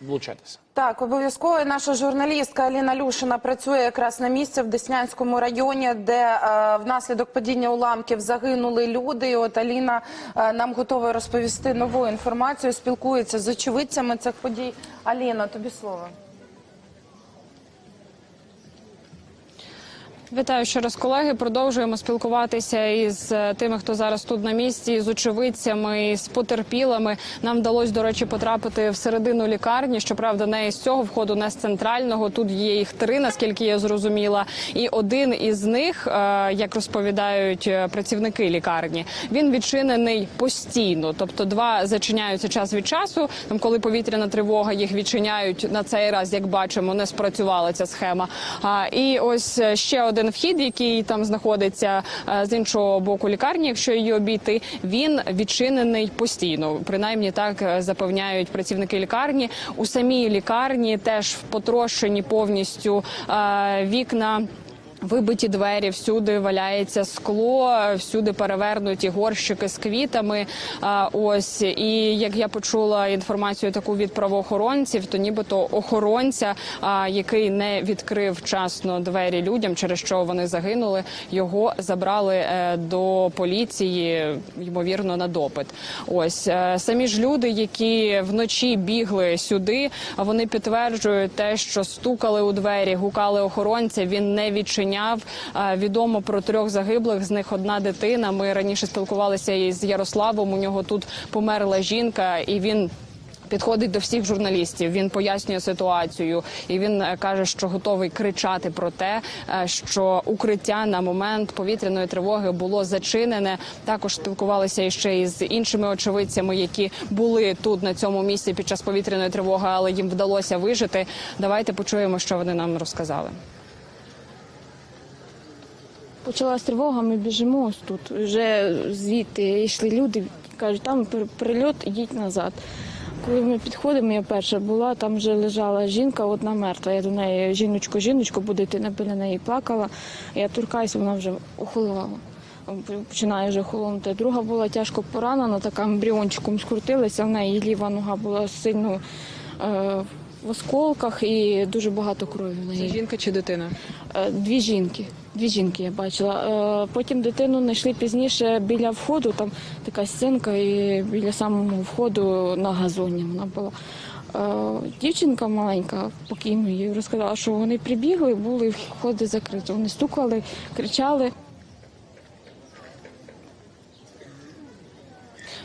влучатися. Так, обов'язково наша журналістка Аліна Люшина працює якраз на місці в Деснянському районі, де е, внаслідок падіння уламків загинули люди. І от Аліна е, нам готова розповісти нову інформацію. Спілкується з очевидцями цих подій. Аліна, тобі слово. Вітаю ще раз, колеги. Продовжуємо спілкуватися із е, тими, хто зараз тут на місці, з очевидцями, з потерпілими. Нам вдалося, до речі, потрапити всередину лікарні. Щоправда, не з цього входу, не з центрального. Тут є їх три, наскільки я зрозуміла. І один із них, е, як розповідають е, працівники лікарні, він відчинений постійно. Тобто, два зачиняються час від часу. Там, коли повітряна тривога, їх відчиняють на цей раз, як бачимо, не спрацювала ця схема. І ось ще один вхід, який там знаходиться е, з іншого боку лікарні, якщо її обійти, він відчинений постійно. Принаймні так е, запевняють працівники лікарні. У самій лікарні теж потрощені повністю е, вікна. Вибиті двері, всюди валяється скло, всюди перевернуті горщики з квітами. А, ось і як я почула інформацію таку від правоохоронців, то нібито охоронця, який не відкрив вчасно двері людям, через що вони загинули, його забрали е, до поліції, ймовірно, на допит. Ось е, самі ж люди, які вночі бігли сюди, вони підтверджують те, що стукали у двері, гукали охоронця. Він не відчиняв. Е, Відомо про трьох загиблих. З них одна дитина. Ми раніше спілкувалися із Ярославом. У нього тут померла жінка, і він. Підходить до всіх журналістів, він пояснює ситуацію, і він е, каже, що готовий кричати про те, е, що укриття на момент повітряної тривоги було зачинене. Також спілкувалися іще із іншими очевидцями, які були тут на цьому місці під час повітряної тривоги, але їм вдалося вижити. Давайте почуємо, що вони нам розказали. Почалась тривога, ми біжимо ось тут. Вже звідти йшли люди, кажуть, там прильот, ідіть назад. Коли ми підходимо, я перша була, там вже лежала жінка, одна мертва. Я до неї жіночко, жіночко, бо дитина біля неї плакала. Я торкаюся, вона вже охолола. Починає вже холонути. Друга була тяжко поранена, така ембріончиком скрутилася, в неї ліва нога була сильно е, в осколках і дуже багато крові в неї. Жінка чи дитина? Е, Дві жінки. Дві жінки я бачила. Е, Потім дитину знайшли пізніше біля входу, там така стінка, і біля самого входу на газоні вона була. Е, Дівчинка маленька, покійно їй розказала, що вони прибігли, були входи закриті. Вони стукали, кричали.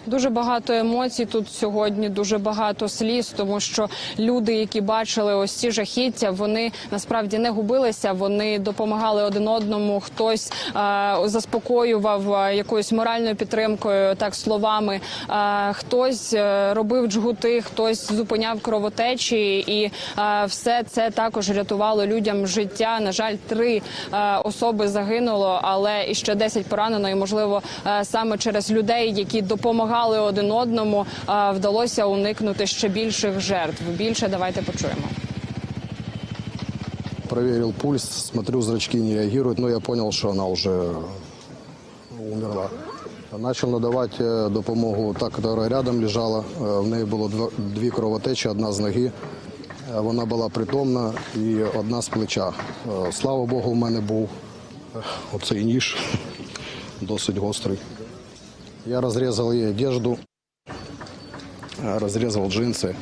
Дуже багато емоцій тут сьогодні, дуже багато сліз, тому що люди, які бачили ось ці жахіття, вони насправді не губилися. Вони допомагали один одному. Хтось е, заспокоював е, якоюсь моральною підтримкою, так словами. Е, хтось е, робив джгути, хтось зупиняв кровотечі, і е, все це також рятувало людям життя. На жаль, три е, особи загинуло, але і ще 10 поранено. І можливо, е, саме через людей, які допомагали один одному, вдалося уникнути ще більших жертв. Більше давайте почуємо. Проверил пульс, смотрю, зрачки не реагируют, но я понял, что она уже умерла. Начал надавати е, допомогу та, яка рядом лежала. Е, В неї було дві кровотечі, одна з ноги. Вона була притомна і одна з плеча. Слава Богу, в мене був оцей ніж, досить гострий. Я розрізав їй одежду, е, розрізав джинси.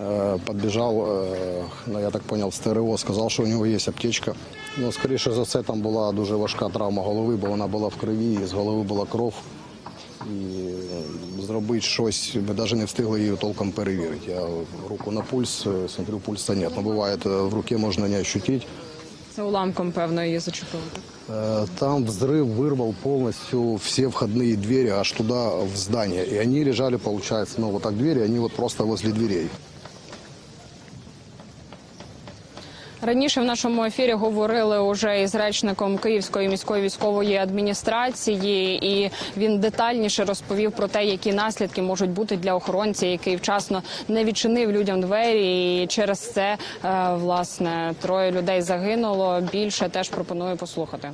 Э, Подбежал, э, ну, я так понял, в СТРО, сказав, що у нього є аптечка. Ну, скоріше за все, там була дуже важка травма голови, бо вона була в крові, і з голови була кров. І зробити щось, ми навіть не встигли її толком перевірити. Я руку на пульс, е, смотрю, пульса нет. Ну, буває, в руці можна не ощутити. Це уламком, певно, її зачепили. Э, Там взрыв вырвал полностью все входные двери аж туда, в здание. И они лежали, получается, ну вот так двери, они вот просто возле дверей. Раніше в нашому ефірі говорили уже із речником Київської міської військової адміністрації, і він детальніше розповів про те, які наслідки можуть бути для охоронця, який вчасно не відчинив людям двері. І через це е, власне троє людей загинуло. Більше теж пропоную послухати.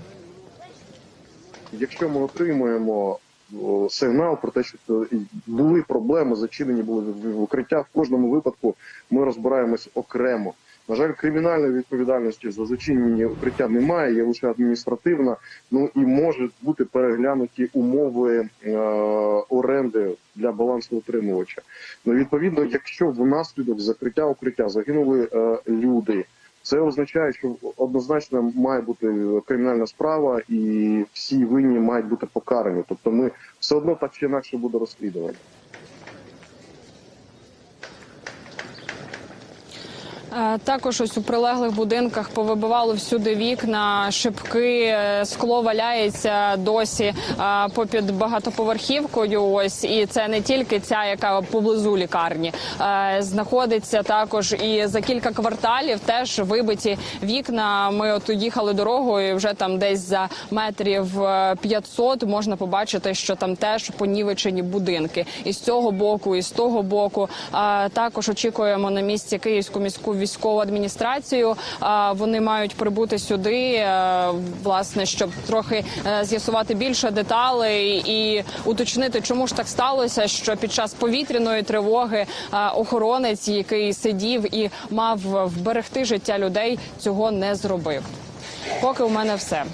Якщо ми отримуємо сигнал про те, що були проблеми, зачинені були в- в укриття. В кожному випадку ми розбираємось окремо. На жаль, кримінальної відповідальності за зачинені укриття немає, є лише адміністративна. Ну і можуть бути переглянуті умови е, оренди для балансоутримувача. Ну відповідно, якщо внаслідок закриття укриття загинули е, люди, це означає, що однозначно має бути кримінальна справа, і всі винні мають бути покарані. Тобто, ми все одно так чи інакше буде розслідування. Також ось у прилеглих будинках повибивало всюди вікна, шибки, е, скло валяється досі е, попід багатоповерхівкою. Ось і це не тільки ця, яка поблизу лікарні Е, знаходиться також і за кілька кварталів теж вибиті вікна. Ми от їхали дорогою, і вже там десь за метрів е, 500 можна побачити, що там теж понівечені будинки. І з цього боку, і з того боку. Е, Також очікуємо на місці Київську міську військову адміністрацію. Вони мають прибути сюди, е, власне, щоб трохи е, з'ясувати більше деталей і уточнити, чому ж так сталося, що під час повітряної тривоги е, охоронець, який сидів і мав вберегти життя людей, цього не зробив. Поки у мене все.